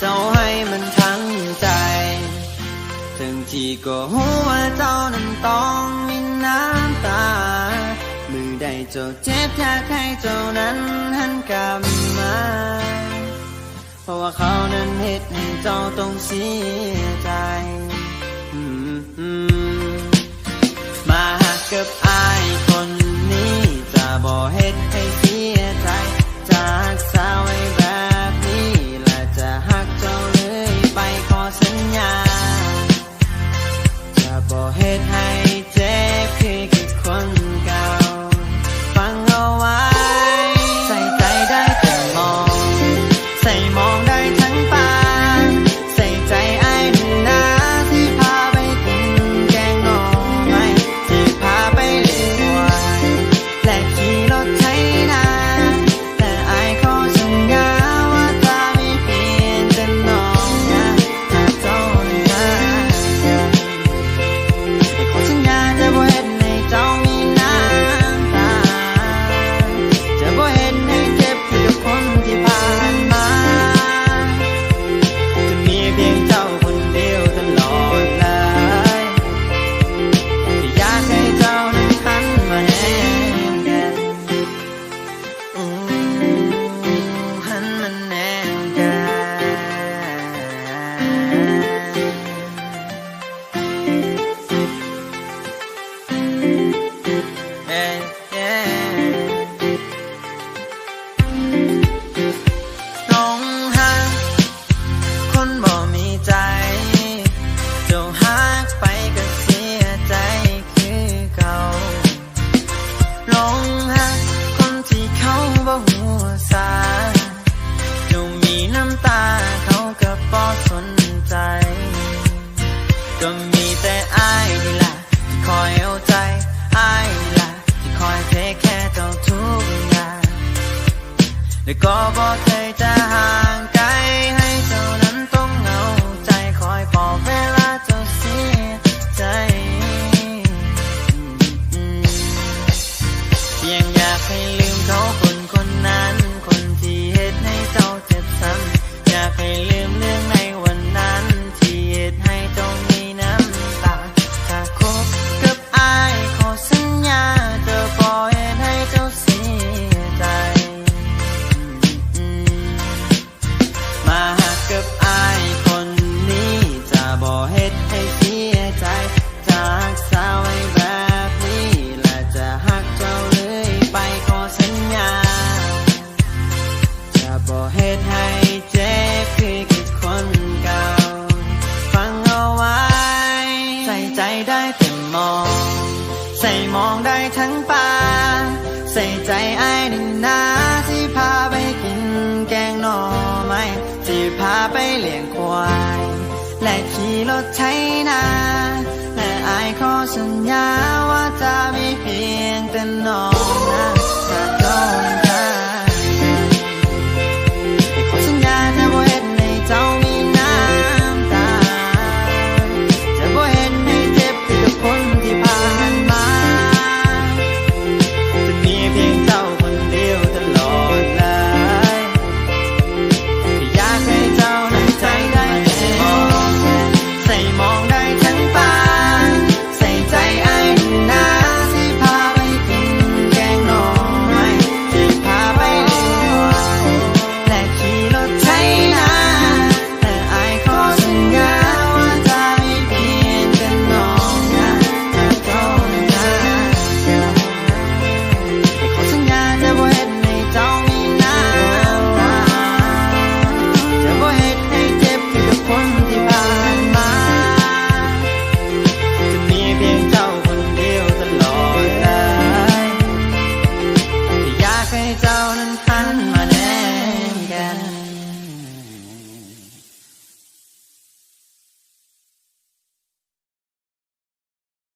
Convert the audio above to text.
เจ้าให้มันทั้งใจ ถึงที่ก็หัวเจ้านั้นต้องมีน้ำตา มือได้เจ้าเจ็บแยากให้เจ้านั้นหันกลับมา เพราะว่าเขานั้นเห็นเจ้าต้องเสียใจ แต่ก็บอกใจใจ ได้แต่มอง ใส่มองได้ทั้งป่าใส่ใจไอ้หนินนาที่พาไปกินแกงหน่อไม้ที่พาไปเลี้ยงควายและขี่รถไถนาและไอ้ยขอสัญญาว่าจะมีเพียงแต่นอง